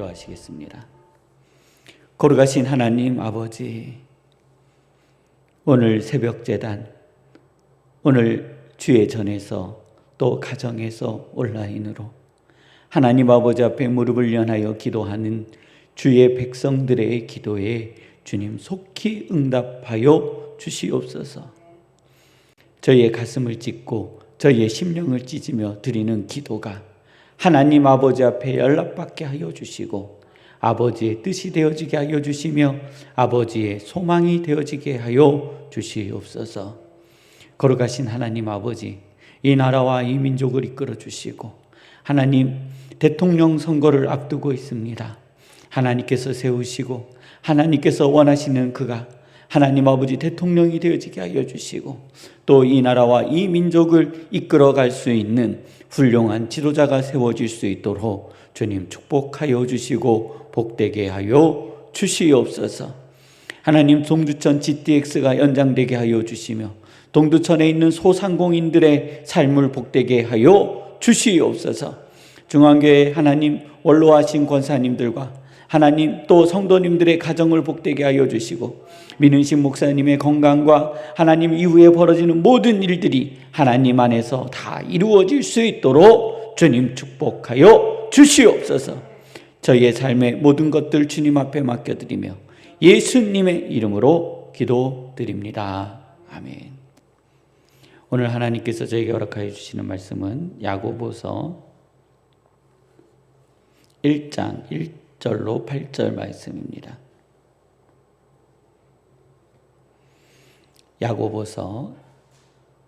기도하시겠습니다. 거룩하신 하나님 아버지, 오늘 새벽 재단, 오늘 주의 전에서 또 가정에서 온라인으로 하나님 아버지 앞에 무릎을 연하여 기도하는 주의 백성들의 기도에 주님 속히 응답하여 주시옵소서. 저희의 가슴을 찢고 저희의 심령을 찢으며 드리는 기도가 하나님 아버지 앞에 연락받게 하여 주시고 아버지의 뜻이 되어지게 하여 주시며 아버지의 소망이 되어지게 하여 주시옵소서. 거룩하신 하나님 아버지, 이 나라와 이 민족을 이끌어 주시고 하나님 대통령 선거를 앞두고 있습니다. 하나님께서 세우시고 하나님께서 원하시는 그가 하나님 아버지 대통령이 되어지게 하여 주시고 또 이 나라와 이 민족을 이끌어 갈 수 있는 훌륭한 지도자가 세워질 수 있도록 주님 축복하여 주시고 복되게 하여 주시옵소서. 하나님 동두천 GTX가 연장되게 하여 주시며 동두천에 있는 소상공인들의 삶을 복되게 하여 주시옵소서. 중앙교회 하나님 원로하신 권사님들과 하나님 또 성도님들의 가정을 복되게 하여 주시고 민은신 목사님의 건강과 하나님 이후에 벌어지는 모든 일들이 하나님 안에서 다 이루어질 수 있도록 주님 축복하여 주시옵소서. 저희의 삶의 모든 것들 주님 앞에 맡겨드리며 예수님의 이름으로 기도드립니다. 아멘. 오늘 하나님께서 저에게 허락하여 주시는 말씀은 야고보서 1장 1 절로 8절 말씀입니다. 야고보서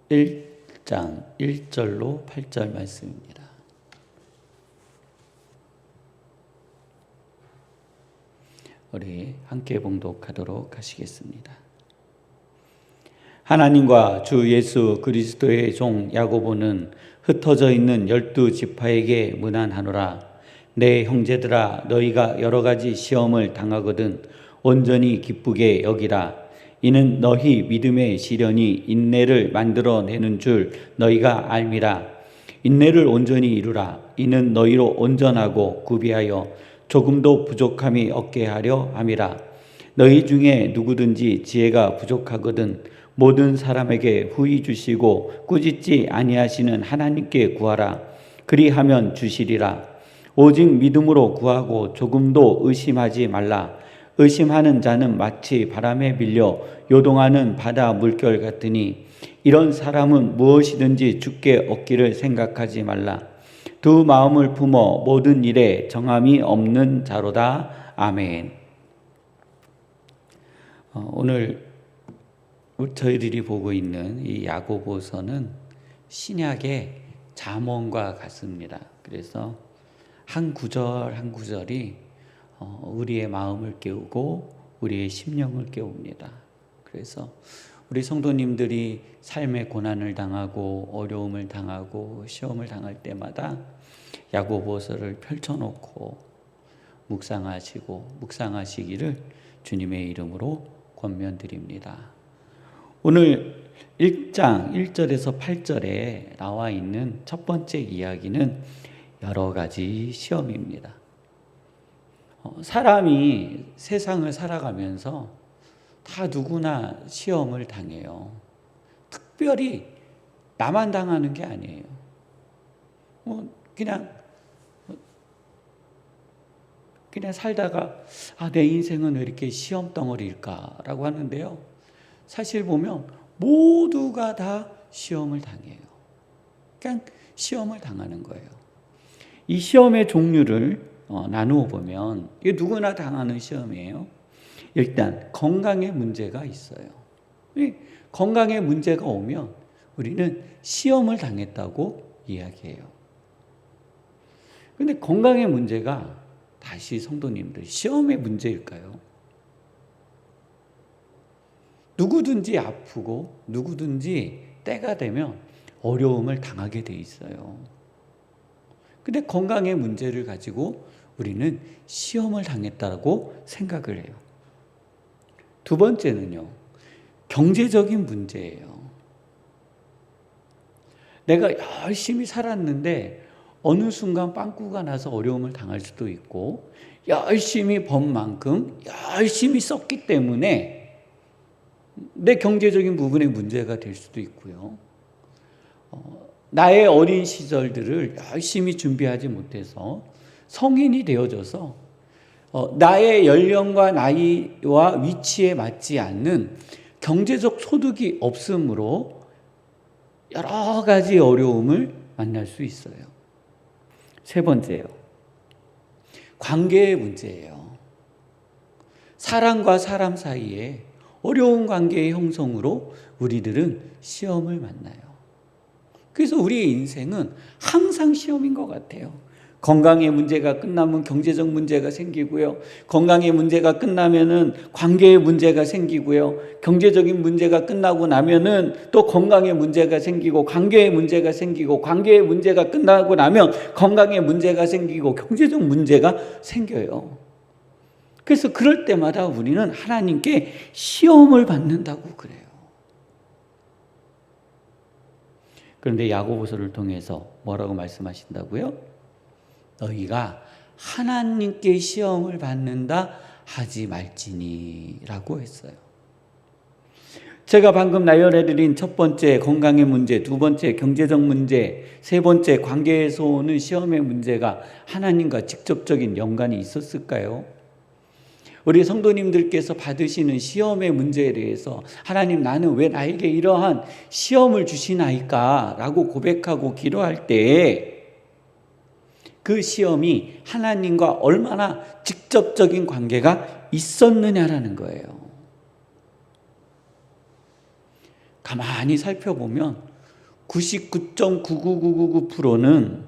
1장 1절로 8절 말씀입니다. 우리 함께 봉독하도록 하시겠습니다. 하나님과 주 예수 그리스도의 종 야고보는 흩어져 있는 열두 지파에게 문안하노라. 내 형제들아 너희가 여러 가지 시험을 당하거든 온전히 기쁘게 여기라. 이는 너희 믿음의 시련이 인내를 만들어 내는 줄 너희가 알미라. 인내를 온전히 이루라. 이는 너희로 온전하고 구비하여 조금도 부족함이 없게 하려 함이라. 너희 중에 누구든지 지혜가 부족하거든 모든 사람에게 후히 주시고 꾸짖지 아니하시는 하나님께 구하라. 그리하면 주시리라. 오직 믿음으로 구하고 조금도 의심하지 말라. 의심하는 자는 마치 바람에 밀려 요동하는 바다 물결 같으니 이런 사람은 무엇이든지 죽게 얻기를 생각하지 말라. 두 마음을 품어 모든 일에 정함이 없는 자로다. 아멘. 어, 오늘 저희들이 보고 있는 이 야고보서는 신약의 잠언과 같습니다. 그래서 한 구절 한 구절이 어, 우리의 마음을 깨우고 우리의 심령을 깨웁니다. 그래서 우리 성도님들이 삶의 고난을 당하고 어려움을 당하고 시험을 당할 때마다 야고보서를 펼쳐놓고 묵상하시고 묵상하시기를 주님의 이름으로 권면드립니다. 오늘 1장 1절에서 8절에 나와 있는 첫 번째 이야기는 여러 가지 시험입니다. 어, 사람이 세상을 살아가면서 다 누구나 시험을 당해요. 특별히 나만 당하는 게 아니에요. 뭐 그냥 그냥 살다가 아, 내 인생은 왜 이렇게 시험 덩어리일까라고 하는데요. 사실 보면 모두가 다 시험을 당해요. 그냥 시험을 당하는 거예요. 이 시험의 종류를 어, 나누어 보면 이게 누구나 당하는 시험이에요. 일단 건강에 문제가 있어요. 건강에 문제가 오면 우리는 시험을 당했다고 이야기해요. 근데 건강의 문제가 다시 성도님들 시험의 문제일까요? 누구든지 아프고 누구든지 때가 되면 어려움을 당하게 돼 있어요. 근데 건강의 문제를 가지고 우리는 시험을 당했다고 생각을 해요. 두 번째는요, 경제적인 문제예요. 내가 열심히 살았는데 어느 순간 빵꾸가 나서 어려움을 당할 수도 있고 열심히 번 만큼 열심히 썼기 때문에 내 경제적인 부분에 문제가 될 수도 있고요. 어, 나의 어린 시절들을 열심히 준비하지 못해서 성인이 되어져서 어, 나의 연령과 나이와 위치에 맞지 않는 경제적 소득이 없으므로 여러 가지 어려움을 만날 수 있어요. 세 번째요. 관계의 문제예요. 사람과 사람 사이에 어려운 관계의 형성으로 우리들은 시험을 만나요. 그래서 우리의 인생은 항상 시험인 것 같아요. 건강의 문제가 끝나면 경제적 문제가 생기고요. 건강의 문제가 끝나면은 관계의 문제가 생기고요. 경제적인 문제가 끝나고 나면은 또 건강의 문제가 생기고 관계의 문제가 생기고 관계의 문제가 끝나고 나면 건강의 문제가 생기고 경제적 문제가 생겨요. 그래서 그럴 때마다 우리는 하나님께 시험을 받는다고 그래요. 그런데 야고보서를 통해서 뭐라고 말씀하신다고요? 너희가 하나님께 시험을 받는다 하지 말지니라고 했어요. 제가 방금 나열해드린 첫 번째 건강의 문제, 두 번째 경제적 문제, 세 번째 관계에서 오는 시험의 문제가 하나님과 직접적인 연관이 있었을까요? 우리 성도님들께서 받으시는 시험의 문제에 대해서 하나님 나는 왜 나에게 이러한 시험을 주시나이까? 라고 고백하고 기도할 때에 그 시험이 하나님과 얼마나 직접적인 관계가 있었느냐라는 거예요. 가만히 살펴보면 99.99999%는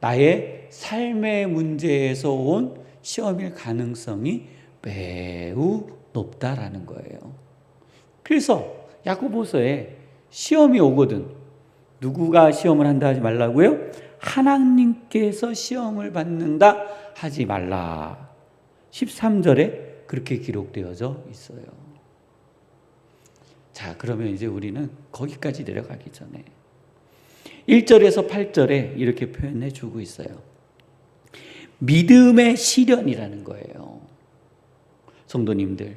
나의 삶의 문제에서 온 시험일 가능성이 매우 높다라는 거예요. 그래서 야고보서에 시험이 오거든 누구가 시험을 한다 하지 말라고요? 하나님께서 시험을 받는다 하지 말라. 13절에 그렇게 기록되어져 있어요. 자, 그러면 이제 우리는 거기까지 내려가기 전에 1절에서 8절에 이렇게 표현해 주고 있어요. 믿음의 시련이라는 거예요. 성도님들,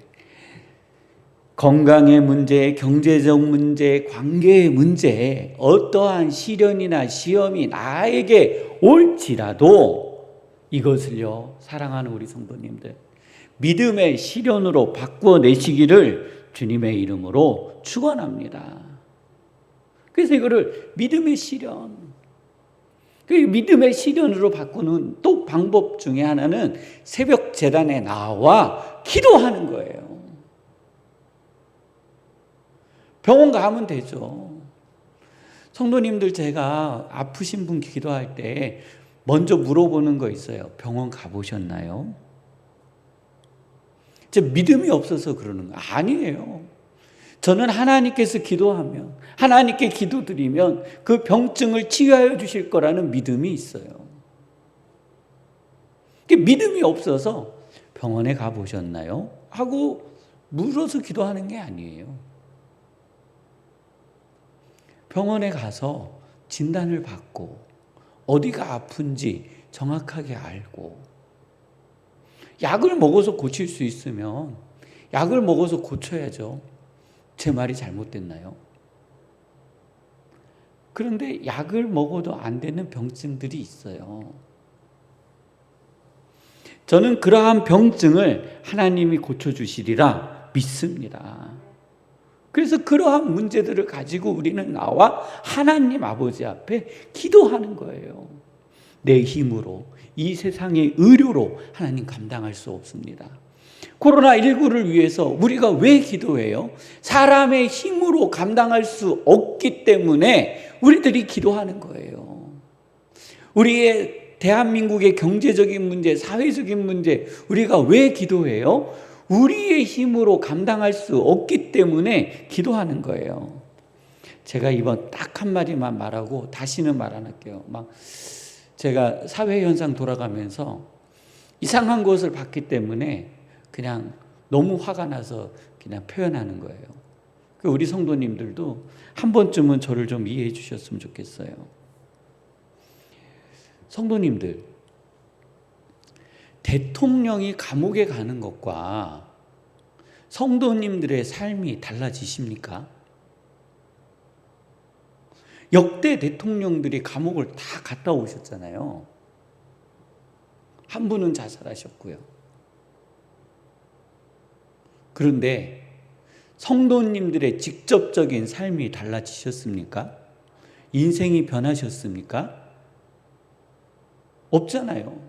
건강의 문제, 경제적 문제, 관계의 문제, 어떠한 시련이나 시험이 나에게 올지라도 이것을요, 사랑하는 우리 성도님들, 믿음의 시련으로 바꾸어 내시기를 주님의 이름으로 축원합니다. 그래서 이거를 믿음의 시련, 그 믿음의 시련으로 바꾸는 또 방법 중에 하나는 새벽 재단에 나와 기도하는 거예요. 병원 가면 되죠. 성도님들 제가 아프신 분 기도할 때 먼저 물어보는 거 있어요. 병원 가보셨나요? 제 믿음이 없어서 그러는 거 아니에요. 저는 하나님께서 기도하면 하나님께 기도드리면 그 병증을 치유하여 주실 거라는 믿음이 있어요. 믿음이 없어서 병원에 가보셨나요? 하고 물어서 기도하는 게 아니에요. 병원에 가서 진단을 받고 어디가 아픈지 정확하게 알고 약을 먹어서 고칠 수 있으면 약을 먹어서 고쳐야죠. 제 말이 잘못됐나요? 그런데 약을 먹어도 안 되는 병증들이 있어요. 저는 그러한 병증을 하나님이 고쳐주시리라 믿습니다. 그래서 그러한 문제들을 가지고 우리는 나와 하나님 아버지 앞에 기도하는 거예요. 내 힘으로, 이 세상의 의료로 하나님 감당할 수 없습니다. 코로나19를 위해서 우리가 왜 기도해요? 사람의 힘으로 감당할 수 없기 때문에 우리들이 기도하는 거예요. 우리의 대한민국의 경제적인 문제, 사회적인 문제, 우리가 왜 기도해요? 우리의 힘으로 감당할 수 없기 때문에 기도하는 거예요. 제가 이번 딱 한 마디만 말하고 다시는 말 안 할게요. 막 제가 사회 현상 돌아가면서 이상한 것을 봤기 때문에 그냥 너무 화가 나서 그냥 표현하는 거예요. 그 우리 성도님들도 한 번쯤은 저를 좀 이해해 주셨으면 좋겠어요. 성도님들, 대통령이 감옥에 가는 것과 성도님들의 삶이 달라지십니까? 역대 대통령들이 감옥을 다 갔다 오셨잖아요. 한 분은 자살하셨고요. 그런데 성도님들의 직접적인 삶이 달라지셨습니까? 인생이 변하셨습니까? 없잖아요.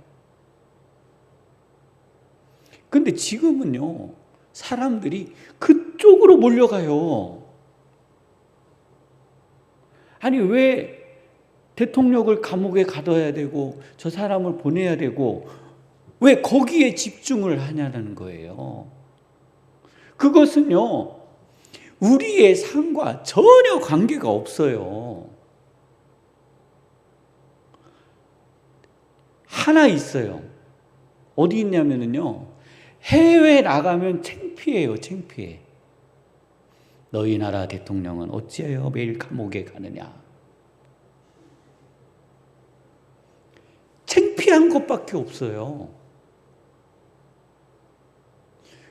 근데 지금은요, 사람들이 그쪽으로 몰려가요. 아니, 왜 대통령을 감옥에 가둬야 되고, 저 사람을 보내야 되고, 왜 거기에 집중을 하냐는 거예요. 그것은요, 우리의 삶과 전혀 관계가 없어요. 하나 있어요. 어디 있냐면요. 해외 나가면 창피해요, 창피해. 너희 나라 대통령은 어찌하여 매일 감옥에 가느냐? 창피한 것밖에 없어요.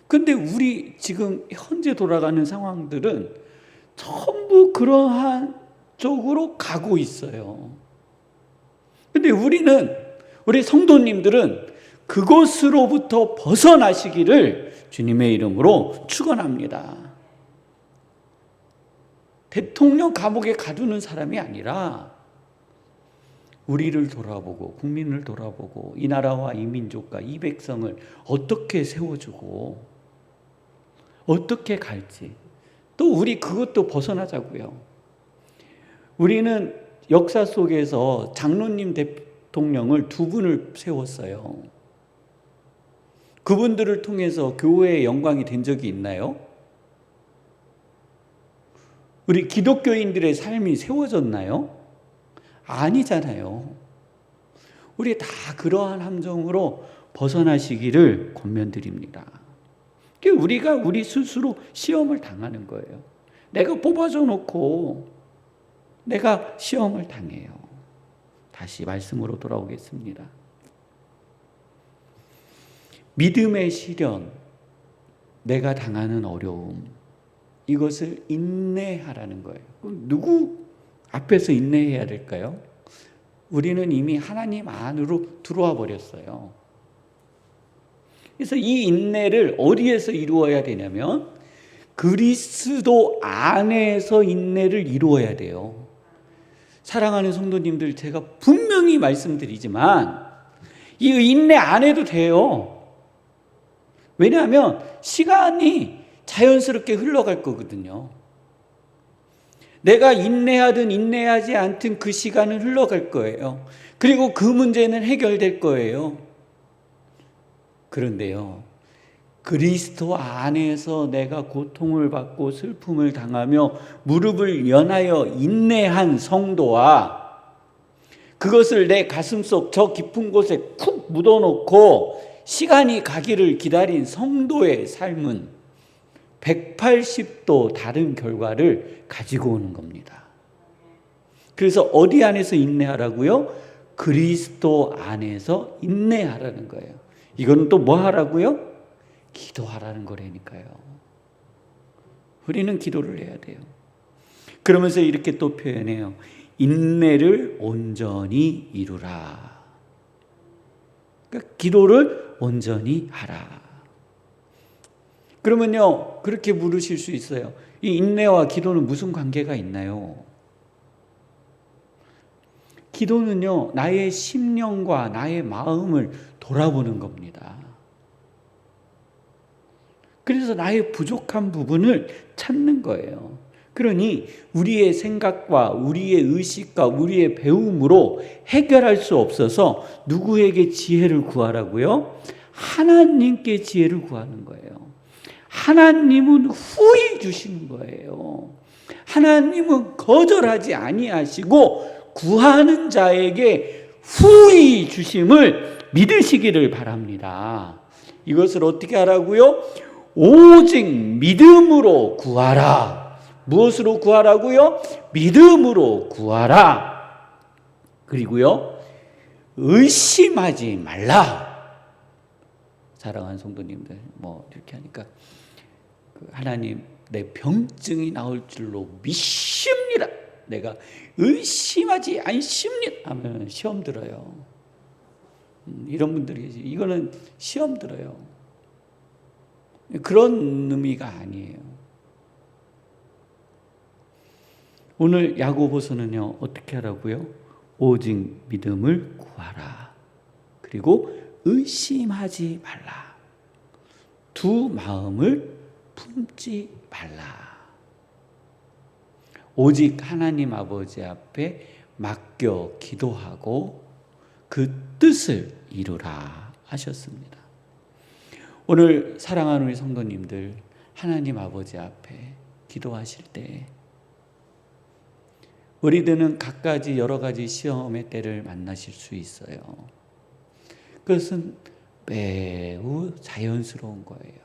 근데 우리 지금 현재 돌아가는 상황들은 전부 그러한 쪽으로 가고 있어요. 근데 우리는, 우리 성도님들은 그것으로부터 벗어나시기를 주님의 이름으로 축원합니다. 대통령 감옥에 가두는 사람이 아니라 우리를 돌아보고 국민을 돌아보고 이 나라와 이 민족과 이 백성을 어떻게 세워주고 어떻게 갈지 또 우리 그것도 벗어나자고요. 우리는 역사 속에서 장로님 대통령을 두 분을 세웠어요. 그분들을 통해서 교회의 영광이 된 적이 있나요? 우리 기독교인들의 삶이 세워졌나요? 아니잖아요. 우리 다 그러한 함정으로 벗어나시기를 권면드립니다. 우리가 우리 스스로 시험을 당하는 거예요. 내가 뽑아줘 놓고 내가 시험을 당해요. 다시 말씀으로 돌아오겠습니다. 믿음의 시련, 내가 당하는 어려움, 이것을 인내하라는 거예요. 누구 앞에서 인내해야 될까요? 우리는 이미 하나님 안으로 들어와 버렸어요. 그래서 이 인내를 어디에서 이루어야 되냐면 그리스도 안에서 인내를 이루어야 돼요. 사랑하는 성도님들 제가 분명히 말씀드리지만 이 인내 안 해도 돼요. 왜냐하면 시간이 자연스럽게 흘러갈 거거든요. 내가 인내하든 인내하지 않든 그 시간은 흘러갈 거예요. 그리고 그 문제는 해결될 거예요. 그런데요, 그리스도 안에서 내가 고통을 받고 슬픔을 당하며 무릎을 연하여 인내한 성도와 그것을 내 가슴 속 저 깊은 곳에 쿡 묻어놓고 시간이 가기를 기다린 성도의 삶은 180도 다른 결과를 가지고 오는 겁니다. 그래서 어디 안에서 인내하라고요? 그리스도 안에서 인내하라는 거예요. 이거는 또뭐 하라고요? 기도하라는 거라니까요. 우리는 기도를 해야 돼요. 그러면서 이렇게 또 표현해요. 인내를 온전히 이루라. 그러니까 기도를 온전히 하라. 그러면요, 그렇게 물으실 수 있어요. 이 인내와 기도는 무슨 관계가 있나요? 기도는요, 나의 심령과 나의 마음을 돌아보는 겁니다. 그래서 나의 부족한 부분을 찾는 거예요. 그러니 우리의 생각과 우리의 의식과 우리의 배움으로 해결할 수 없어서 누구에게 지혜를 구하라고요? 하나님께 지혜를 구하는 거예요. 하나님은 후히 주시는 거예요. 하나님은 거절하지 아니하시고 구하는 자에게 후히 주심을 믿으시기를 바랍니다. 이것을 어떻게 하라고요? 오직 믿음으로 구하라. 무엇으로 구하라고요? 믿음으로 구하라. 그리고요. 의심하지 말라. 사랑하는 성도님들, 뭐 이렇게 하니까 그 하나님 내 병증이 나올 줄로 믿습니다. 내가 의심하지 않습니다. 하면 시험 들어요. 음, 이런 분들이. 이거는 시험 들어요. 그런 의미가 아니에요. 오늘 야고보서는요 어떻게 하라고요? 오직 믿음을 구하라. 그리고 의심하지 말라. 두 마음을 품지 말라. 오직 하나님 아버지 앞에 맡겨 기도하고 그 뜻을 이루라 하셨습니다. 오늘 사랑하는 우리 성도님들 하나님 아버지 앞에 기도하실 때 우리들은 갖가지 여러 가지 시험의 때를 만나실 수 있어요. 그것은 매우 자연스러운 거예요.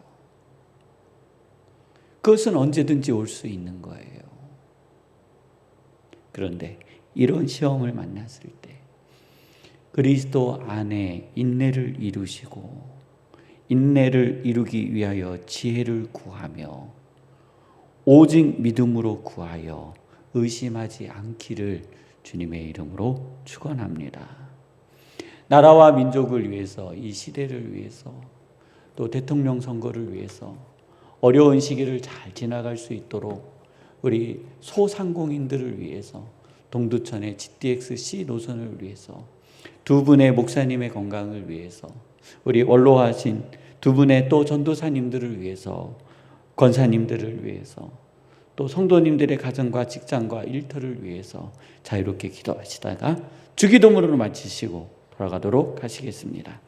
그것은 언제든지 올 수 있는 거예요. 그런데 이런 시험을 만났을 때 그리스도 안에 인내를 이루시고 인내를 이루기 위하여 지혜를 구하며 오직 믿음으로 구하여 의심하지 않기를 주님의 이름으로 축원합니다. 나라와 민족을 위해서 이 시대를 위해서 또 대통령 선거를 위해서 어려운 시기를 잘 지나갈 수 있도록 우리 소상공인들을 위해서 동두천의 GTX-C 노선을 위해서 두 분의 목사님의 건강을 위해서 우리 원로하신 두 분의 또 전도사님들을 위해서 권사님들을 위해서 또 성도님들의 가정과 직장과 일터를 위해서 자유롭게 기도하시다가 주기도문으로 마치시고 돌아가도록 하시겠습니다.